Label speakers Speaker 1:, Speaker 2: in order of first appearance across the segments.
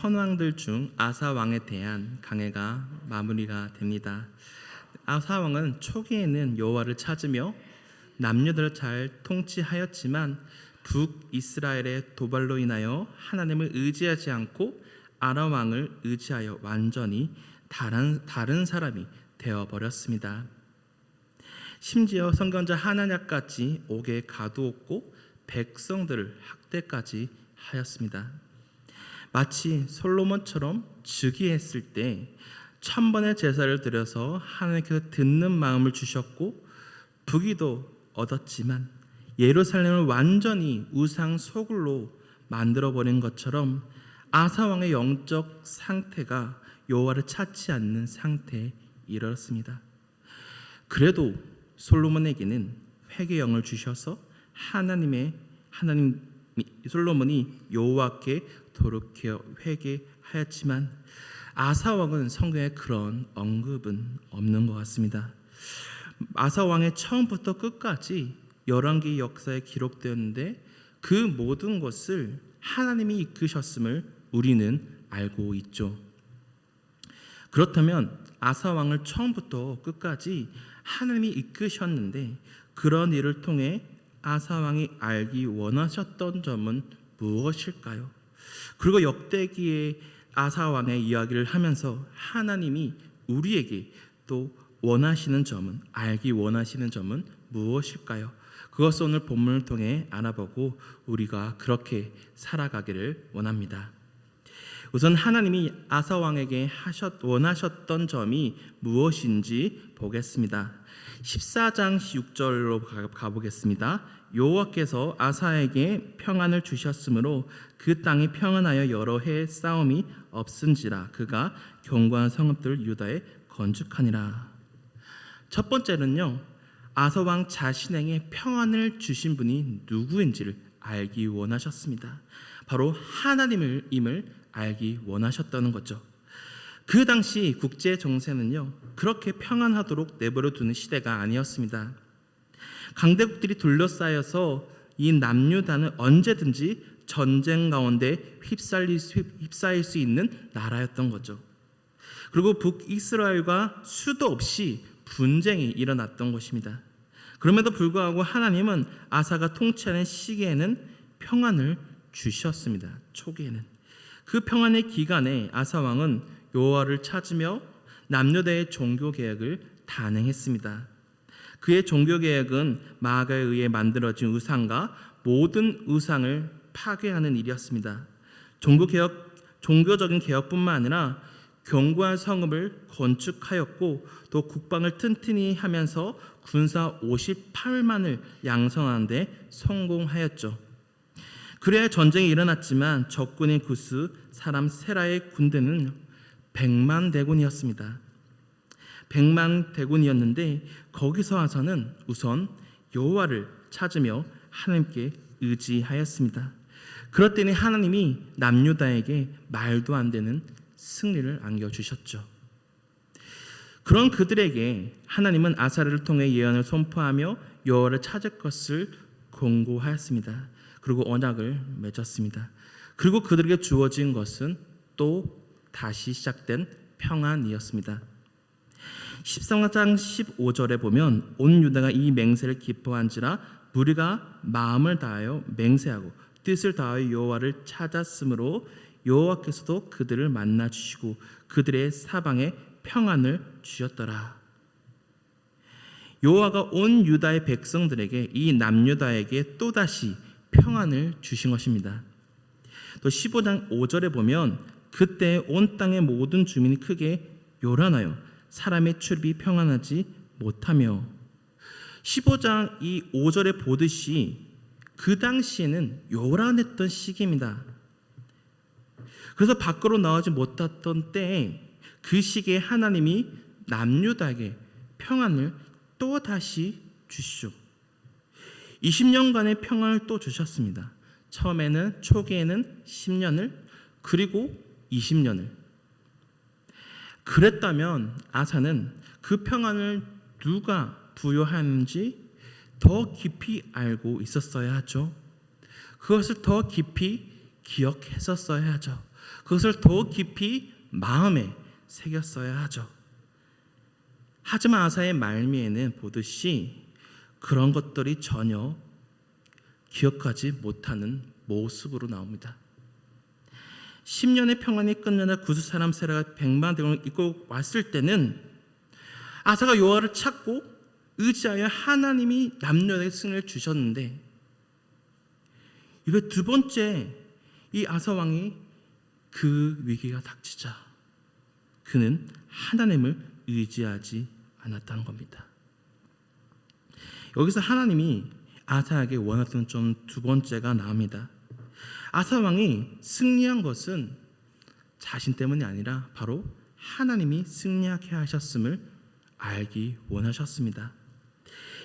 Speaker 1: 선왕들 중 아사 왕에 대한 강해가 마무리가 됩니다. 아사 왕은 초기에는 여호와를 찾으며 남녀들을 잘 통치하였지만 북이스라엘의 도발로 인하여 하나님을 의지하지 않고 아람 왕을 의지하여 완전히 다른 다른 사람이 되어 버렸습니다. 심지어 선견자 하나냐까지 옥에 가두었고 백성들을 학대까지 하였습니다. 마치 솔로몬처럼 즉위했을 때 천번의 제사를 드려서 하나님께서 듣는 마음을 주셨고 부귀도 얻었지만 예루살렘을 완전히 우상 소굴로 만들어 버린 것처럼 아사 왕의 영적 상태가 여호와를 찾지 않는 상태에 이르렀습니다. 그래도 솔로몬에게는 회개 영을 주셔서 하나님의 하나님 솔로몬이 여호와께 돌이켜 회개하였지만 아사 왕은 성경에 그런 언급은 없는 것 같습니다. 아사 왕의 처음부터 끝까지 열왕기 역사에 기록되었는데 그 모든 것을 하나님이 이끄셨음을 우리는 알고 있죠. 그렇다면 아사 왕을 처음부터 끝까지 하나님이 이끄셨는데 그런 일을 통해 아사 왕이 알기 원하셨던 점은 무엇일까요? 그리고 역대기의 아사 왕의 이야기를 하면서 하나님이 우리에게 또 원하시는 점은 알기 원하시는 점은 무엇일까요? 그것을 오늘 본문을 통해 알아보고 우리가 그렇게 살아가기를 원합니다. 우선 하나님이 아사 왕에게 하셨 원하셨던 점이 무엇인지 보겠습니다. 14장 6절로 가 보겠습니다. 여호와께서 아사에게 평안을 주셨으므로 그 땅이 평안하여 여러 해 싸움이 없은지라 그가 견고한 성읍들 유다에 건축하니라. 첫 번째는요. 아사 왕 자신에게 평안을 주신 분이 누구인지를 알기 원하셨습니다. 바로 하나님을 임을 알기 원하셨다는 거죠. 그 당시 국제 정세는요 그렇게 평안하도록 내버려 두는 시대가 아니었습니다. 강대국들이 둘러싸여서 이 남유다는 언제든지 전쟁 가운데 휩쓸릴 수, 휩싸일 수 있는 나라였던 거죠. 그리고 북이스라엘과 수도 없이 분쟁이 일어났던 것입니다. 그럼에도 불구하고 하나님은 아사가 통치하는 시기에는 평안을 주셨습니다. 초기에는 그 평안의 기간에 아사 왕은 여호와를 찾으며 남녀대의 종교 개혁을 단행했습니다. 그의 종교 개혁은 마가에 의해 만들어진 우상과 모든 우상을 파괴하는 일이었습니다. 종교 개혁 종교적인 개혁뿐만 아니라 견고한 성읍을 건축하였고 또 국방을 튼튼히 하면서 군사 58만을 양성하는데 성공하였죠. 그래야 전쟁이 일어났지만 적군의 구스 사람 세라의 군대는 100만 대군이었습니다. 100만 대군이었는데 거기서 와서는 우선 여호와를 찾으며 하나님께 의지하였습니다. 때는 하나님이 남유다에게 말도 안 되는 승리를 안겨 주셨죠. 그런 그들에게 하나님은 아사를 통해 예언을 선포하며 여호와를 찾을 것을 공고하였습니다. 그리고 언약을 맺었습니다. 그리고 그들에게 주어진 것은 또 다시 시작된 평안이었습니다. 13장 15절에 보면 온 유다가 이 맹세를 기뻐한지라 무리가 마음을 다하여 맹세하고 뜻을 다하여 여호와를 찾았으므로 여호와께서도 그들을 만나 주시고 그들의 사방에 평안을 주셨더라. 여호와가 온 유다의 백성들에게 이 남유다에게 또다시 평안을 주신 것입니다. 또 15장 5절에 보면 그때 온 땅의 모든 주민이 크게 요란하여 사람의 출입이 평안하지 못하며 15장 이 5절에 보듯이 그 당시에는 요란했던 시기입니다. 그래서 밖으로 나오지 못했던 때에 그 시기에 하나님이 남유다에게 평안을 또 다시 주시죠. 20년간의 평안을 또 주셨습니다. 처음에는 초기에는 10년을 그리고 20년을 그랬다면 아사는 그 평안을 누가 부여하는지 더 깊이 알고 있었어야 하죠. 그것을 더 깊이 기억했었어야 하죠. 그것을 더욱 깊이 마음에 새겼어야 하죠. 하지만 아사의 말미에는 보듯이 그런 것들이 전혀 기억하지 못하는 모습으로 나옵니다. 10년의 평안이 끝나나 구스 사람 세라가 백만 대군을 이끌고 왔을 때는 아사가 여호와를 찾고 의지하여 하나님이 남녀의 승리를 주셨는데 이번 두 번째 이 아사 왕이 그 위기가 닥치자 그는 하나님을 의지하지 않았다는 겁니다. 여기서 하나님이 아사에게 원하던 좀두 번째가 나옵니다. 아사 왕이 승리한 것은 자신 때문이 아니라 바로 하나님이 승리하게 하셨음을 알기 원하셨습니다.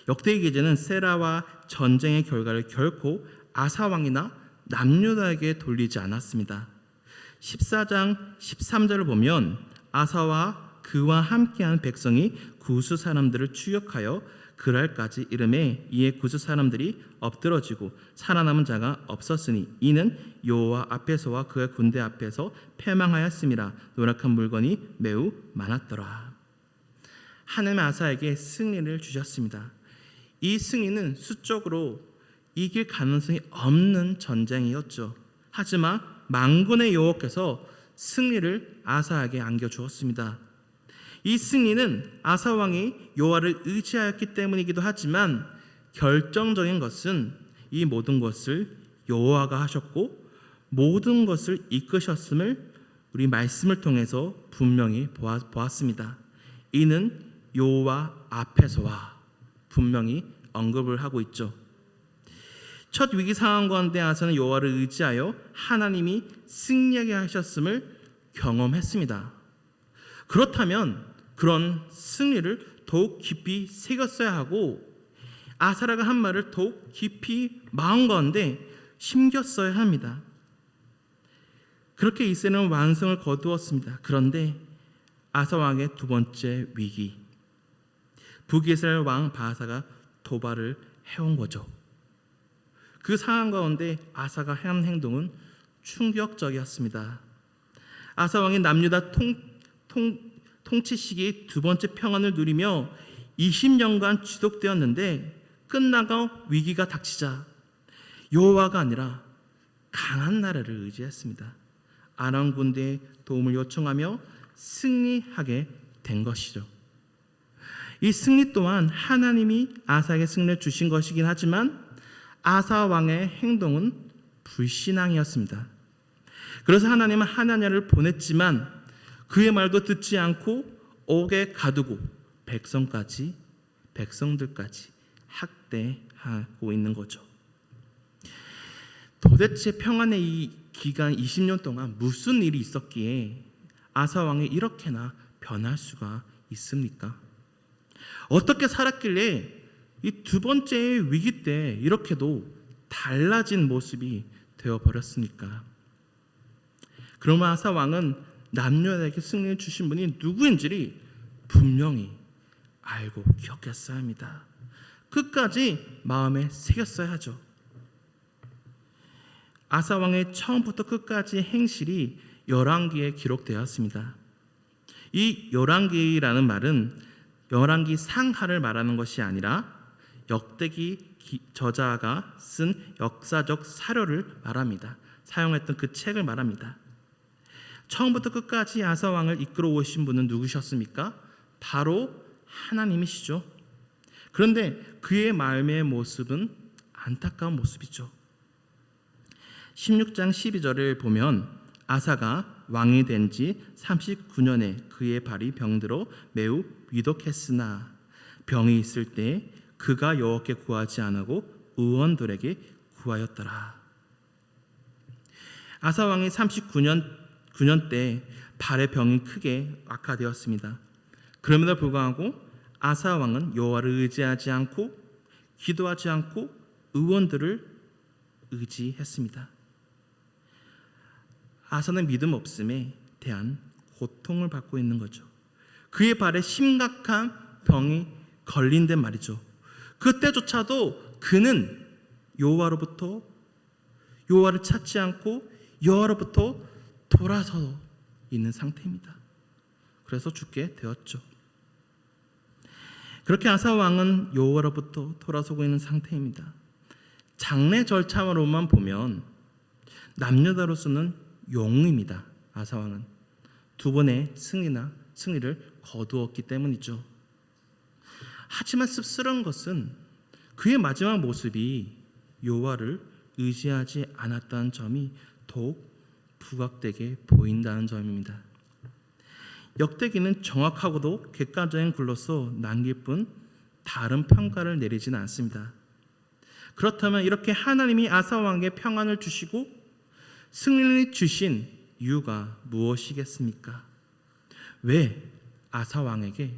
Speaker 1: 역대기 기제는 세라와 전쟁의 결과를 결코 아사 왕이나 남유다에게 돌리지 않았습니다. 14장 13절을 보면 아사와 그와 함께한 백성이 구스 사람들을 추격하여 그랄까지 이름에 이에 구스 사람들이 엎드러지고 살아남은 자가 없었으니 이는 여호와 앞에서와 그의 군대 앞에서 패망하였음이라 노력한 물건이 매우 많았더라. 하나님 아사에게 승리를 주셨습니다. 이 승리는 수적으로 이길 가능성이 없는 전쟁이었죠. 하지만 망군의 여호와께서 승리를 아사에게 안겨 주었습니다. 이 승리는 아사 왕이 여호와를 의지하였기 때문이기도 하지만 결정적인 것은 이 모든 것을 여호와가 하셨고 모든 것을 이끄셨음을 우리 말씀을 통해서 분명히 보았습니다. 이는 여호와 앞에서와 분명히 언급을 하고 있죠. 첫 위기 상황 가운데 아사는 여호와를 의지하여 하나님이 승리하게 하셨음을 경험했습니다. 그렇다면 그런 승리를 더욱 깊이 새겼어야 하고 아사라가 한 말을 더욱 깊이 마음 가운데 심겼어야 합니다. 그렇게 이세는 완성을 거두었습니다. 그런데 아사 왕의 두 번째 위기, 북이스라엘 왕 바사가 도발을 해온 거죠. 그 상황 가운데 아사가 한 행동은 충격적이었습니다. 아사 왕이 남유다 통, 통, 통치 시기 두 번째 평안을 누리며 20년간 지속되었는데 끝나고 위기가 닥치자 여호와가 아니라 강한 나라를 의지했습니다. 아람 군대의 도움을 요청하며 승리하게 된 것이죠. 이 승리 또한 하나님이 아사에게 승리를 주신 것이긴 하지만 아사 왕의 행동은 불신앙이었습니다. 그래서 하나님은 하나냐를 보냈지만 그의 말도 듣지 않고 옥에 가두고 백성까지 백성들까지 학대하고 있는 거죠. 도대체 평안의 이 기간 20년 동안 무슨 일이 있었기에 아사 왕이 이렇게나 변할 수가 있습니까? 어떻게 살았길래 이 두 번째 위기 때 이렇게도 달라진 모습이 되어 버렸습니까? 그러면 아사 왕은 남녀에게 승리를 주신 분이 누구인지를 분명히 알고 기억했어야 합니다. 끝까지 마음에 새겼어야 하죠. 아사 왕의 처음부터 끝까지 행실이 열왕기에 기록되었습니다. 이 열왕기라는 말은 열왕기 상하를 말하는 것이 아니라 역대기 저자가 쓴 역사적 사료를 말합니다. 사용했던 그 책을 말합니다. 처음부터 끝까지 아사 왕을 이끌어 오신 분은 누구셨습니까? 바로 하나님이시죠. 그런데 그의 마음의 모습은 안타까운 모습이죠. 16장 12절을 보면 아사가 왕이 된 지 39년에 그의 발이 병들어 매우 위독했으나 병이 있을 때 그가 여호와께 구하지 않고 의원들에게 구하였더라. 아사 왕이 39년 9년 때 발의 병이 크게 악화되었습니다. 그럼에도 불구하고 아사 왕은 여호와를 의지하지 않고 기도하지 않고 의원들을 의지했습니다. 아사는 믿음 없음에 대한 고통을 받고 있는 거죠. 그의 발에 심각한 병이 걸린 데 말이죠. 그때조차도 그는 여호와로부터 여호와를 찾지 않고 여호와로부터 돌아서 있는 상태입니다. 그래서 죽게 되었죠. 그렇게 아사 왕은 여호와로부터 돌아서고 있는 상태입니다. 장례 절차로만 보면 남녀다로서는 용입니다. 아사 왕은 두 번의 승리나 승리를 거두었기 때문이죠. 하지만 씁쓸한 것은 그의 마지막 모습이 여호와를 의지하지 않았다는 점이 더욱 부각되게 보인다는 점입니다. 역대기는 정확하고도 객관적인 글로서 남길 뿐 다른 평가를 내리지는 않습니다. 그렇다면 이렇게 하나님이 아사 왕에게 평안을 주시고 승리를 주신 이유가 무엇이겠습니까? 왜 아사 왕에게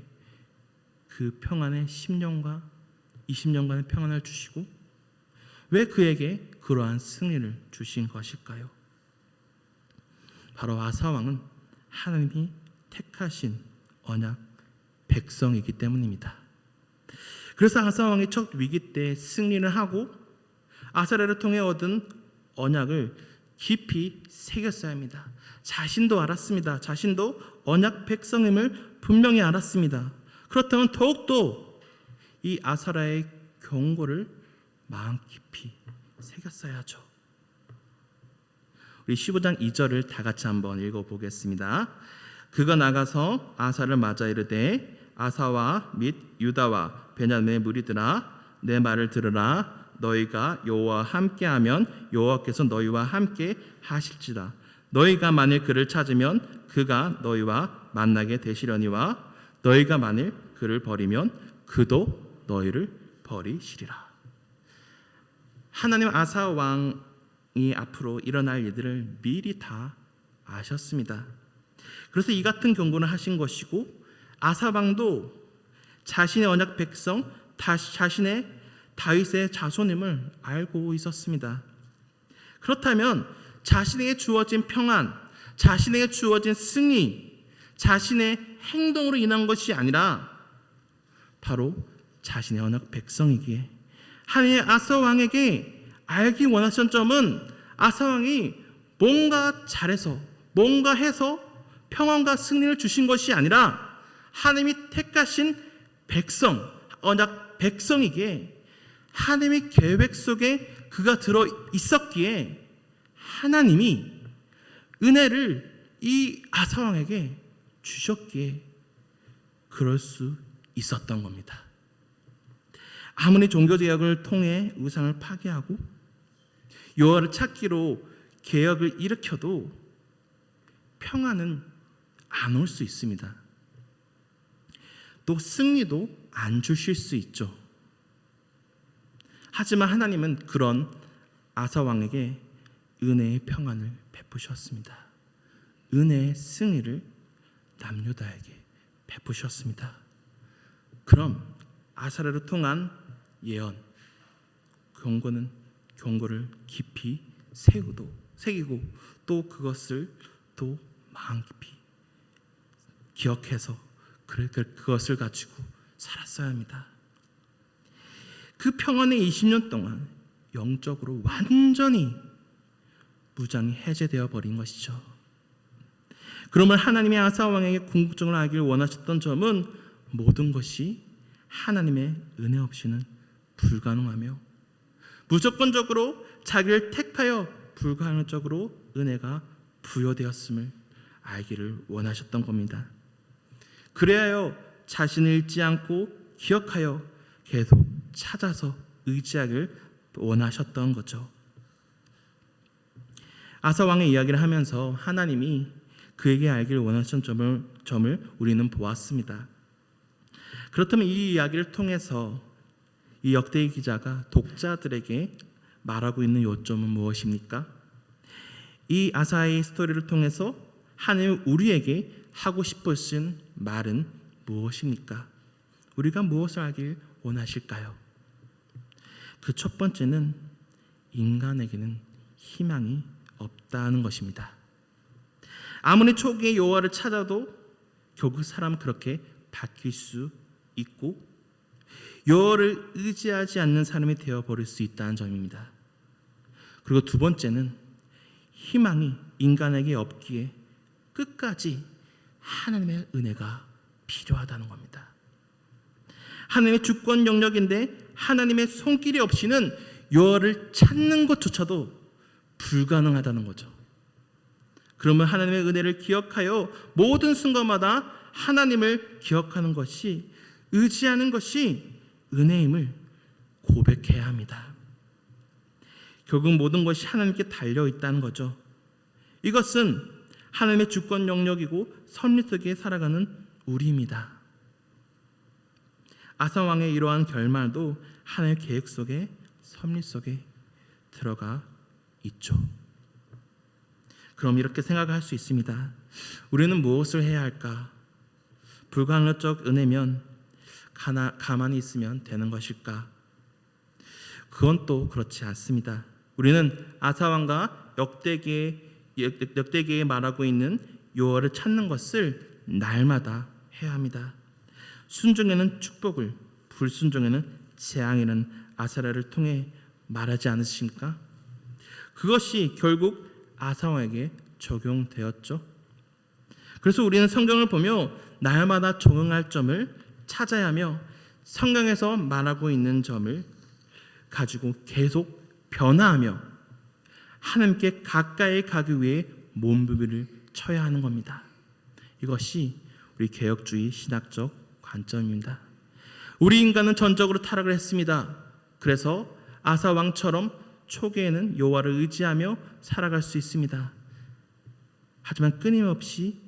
Speaker 1: 그 평안의 10년과 20년간의 평안을 주시고 왜 그에게 그러한 승리를 주신 것일까요? 바로 아사 왕은 하나님이 택하신 언약 백성이기 때문입니다. 그래서 아사 왕이 첫 위기 때 승리를 하고 아사레를 통해 얻은 언약을 깊이 새겼어야 합니다. 자신도 알았습니다. 자신도 언약 백성임을 분명히 알았습니다. 그렇다면 더욱더 이 아사라의 경고를 마음 깊이 새겼어야죠. 우리 15장 2절을 다 같이 한번 읽어 보겠습니다. 그가 나가서 아사를 맞아 이르되 아사와 및 유다와 베냐민의 무리들아 내 말을 들으라. 너희가 여호와 함께하면 여호와께서 너희와 함께 하실지라. 너희가 만일 그를 찾으면 그가 너희와 만나게 되시려니와 너희가 만일 그를 버리면 그도 너희를 버리시리라. 하나님 아사 왕 이 앞으로 일어날 일들을 미리 다 아셨습니다. 그래서 이 같은 경고를 하신 것이고 아사방도 자신의 언약 백성 다시 자신의 다윗의 자손임을 알고 있었습니다. 그렇다면 자신에게 주어진 평안, 자신에게 주어진 승리, 자신의 행동으로 인한 것이 아니라 바로 자신의 언약 백성이기에 하나님의 아사 왕에게 알기 원하셨던 점은 아사 왕이 뭔가 잘해서 뭔가 해서 평안과 승리를 주신 것이 아니라 하나님이 택하신 백성 언약 백성이기에 하나님의 계획 속에 그가 들어 있었기에 하나님이 은혜를 이 아사 왕에게 주셨기에 그럴 수 있었던 겁니다. 아무리 종교개혁을 통해 우상을 파괴하고 여호와를 찾기로 개혁을 일으켜도 평안은 안올 수 있습니다. 또 승리도 안 주실 수 있죠. 하지만 하나님은 그런 아사 왕에게 은혜의 평안을 베푸셨습니다. 은혜의 승리를 남유다에게 베푸셨습니다. 그럼 아사라를 통한 예언, 경고는 경고를 깊이 세우도 새기고 또 그것을 또 마음 깊이 기억해서 그- 그- 그것을 가지고 살았어야 합니다. 그 평안의 20년 동안 영적으로 완전히 무장이 해제되어 버린 것이죠. 그러면 하나님의 아사 왕에게 궁극적으로 하기를 원하셨던 점은 모든 것이 하나님의 은혜 없이는 불가능하며 무조건적으로 자기를 택하여 불가능적으로 은혜가 부여되었음을 알기를 원하셨던 겁니다. 그래야 자신을 잃지 않고 기억하여 계속 찾아서 의지하길 원하셨던 거죠. 아사 왕의 이야기를 하면서 하나님이 그에게 알기를 원하셨던 점을, 점을 우리는 보았습니다. 그렇다면 이 이야기를 통해서 이 역대의 기자가 독자들에게 말하고 있는 요점은 무엇입니까? 이 아사의 스토리를 통해서 하나님 우리에게 하고 싶으신 말은 무엇입니까? 우리가 무엇을 하길 원하실까요? 그 첫 번째는 인간에게는 희망이 없다는 것입니다. 아무리 초기에 여호와를 찾아도 결국 사람은 그렇게 바뀔 수 있고 여호와를 의지하지 않는 사람이 되어 버릴 수 있다는 점입니다. 그리고 두 번째는 희망이 인간에게 없기에 끝까지 하나님의 은혜가 필요하다는 겁니다. 하나님의 주권 영역인데 하나님의 손길이 없이는 여호와를 찾는 것조차도 불가능하다는 거죠. 그러면 하나님의 은혜를 기억하여 모든 순간마다 하나님을 기억하는 것이 의지하는 것이 은혜임을 고백해야 합니다. 결국 모든 것이 하나님께 달려 있다는 거죠. 이것은 하나님의 주권 영역이고 섭리 속에 살아가는 우리입니다. 아사 왕의 이러한 결말도 하나님의 계획 속에 섭리 속에 들어가 있죠. 그럼 이렇게 생각할 수 있습니다. 우리는 무엇을 해야 할까? 불가능적 은혜면 가나, 가만히 있으면 되는 것일까? 그건 또 그렇지 않습니다. 우리는 아사왕과 역대기에 역대기에 말하고 있는 요어를 찾는 것을 날마다 해야 합니다. 순종에는 축복을, 불순종에는 재앙이라는 아사라를 통해 말하지 않으십니까? 그것이 결국 아사왕에게 적용되었죠. 그래서 우리는 성경을 보며 날마다 적응할 점을 찾아야 하며 성경에서 말하고 있는 점을 가지고 계속 변화하며 하나님께 가까이 가기 위해 몸부비를 쳐야 하는 겁니다. 이것이 우리 개혁주의 신학적 관점입니다. 우리 인간은 전적으로 타락을 했습니다. 그래서 아사 왕처럼 초기에는 여호와를 의지하며 살아갈 수 있습니다. 하지만 끊임없이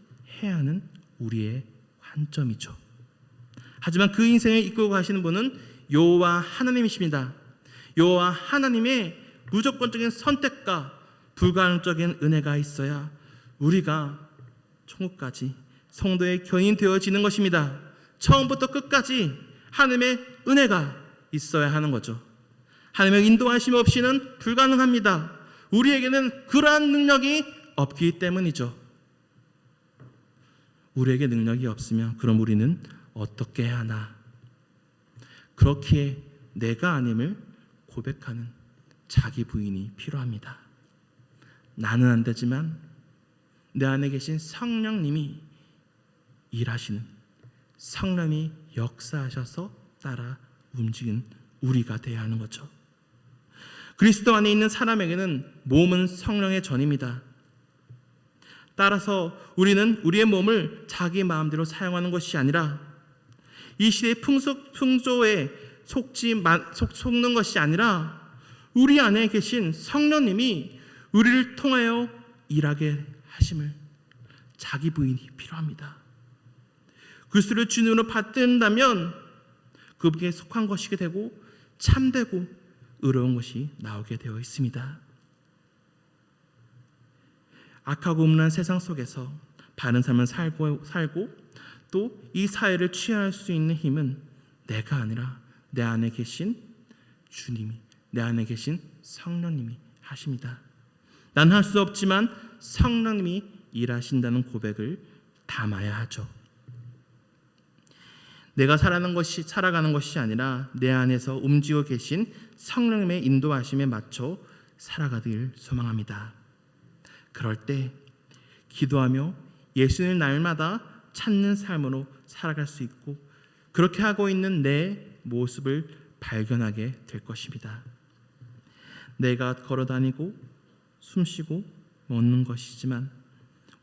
Speaker 1: 해야 하는 우리의 관점이죠. 하지만 그 인생을 이끌고 가시는 분은 여호와 하나님이십니다. 여호와 하나님의 무조건적인 선택과 불가능적인 은혜가 있어야 우리가 천국까지 성도의 견인 되어지는 것입니다. 처음부터 끝까지 하나님의 은혜가 있어야 하는 거죠. 하나님의 인도하심 없이는 불가능합니다. 우리에게는 그러한 능력이 없기 때문이죠. 우리에게 능력이 없으면 그럼 우리는 어떻게 하나? 그렇기에 내가 아님을 고백하는 자기 부인이 필요합니다. 나는 안 되지만 내 안에 계신 성령님이 일하시는 성령이 역사하셔서 따라 움직이는 우리가 되어야 하는 거죠. 그리스도 안에 있는 사람에게는 몸은 성령의 전입니다. 따라서 우리는 우리의 몸을 자기 마음대로 사용하는 것이 아니라 이 시대의 풍속 풍조에 속지 속, 속는 것이 아니라 우리 안에 계신 성령님이 우리를 통하여 일하게 하심을 자기 부인이 필요합니다. 그리스도를 주님으로 받든다면 그분께 속한 것이게 되고 참되고 의로운 것이 나오게 되어 있습니다. 악하고 음란 세상 속에서 바른 삶을 살고 살고 또 이 사회를 취할 수 있는 힘은 내가 아니라 내 안에 계신 주님이 내 안에 계신 성령님이 하십니다. 난 할 수 없지만 성령님이 일하신다는 고백을 담아야 하죠. 내가 살아가는 것이 살아가는 것이 아니라 내 안에서 움직여 계신 성령님의 인도하심에 맞춰 살아가길 소망합니다. 그럴 때 기도하며 예수님을 날마다 찾는 삶으로 살아갈 수 있고 그렇게 하고 있는 내 모습을 발견하게 될 것입니다. 내가 걸어 다니고 숨 쉬고 먹는 것이지만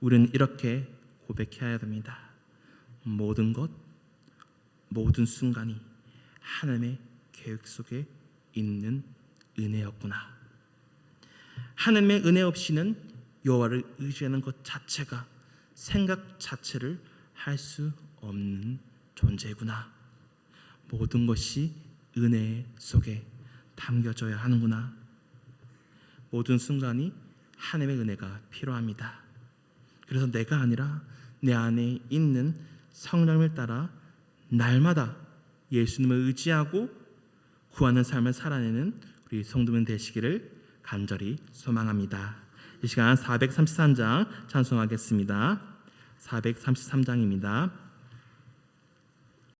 Speaker 1: 우리는 이렇게 고백해야 됩니다. 모든 것, 모든 순간이 하나님의 계획 속에 있는 은혜였구나. 하나님의 은혜 없이는 여호와를 의지하는 것 자체가 생각 자체를 할 수 없는 존재구나. 모든 것이 은혜 속에 담겨져야 하는구나. 모든 순간이 하나님의 은혜가 필요합니다. 그래서 내가 아니라 내 안에 있는 성령을 따라 날마다 예수님을 의지하고 구하는 삶을 살아내는 우리 성도면 되시기를 간절히 소망합니다. 이 시간 433장 찬송하겠습니다. 433장입니다.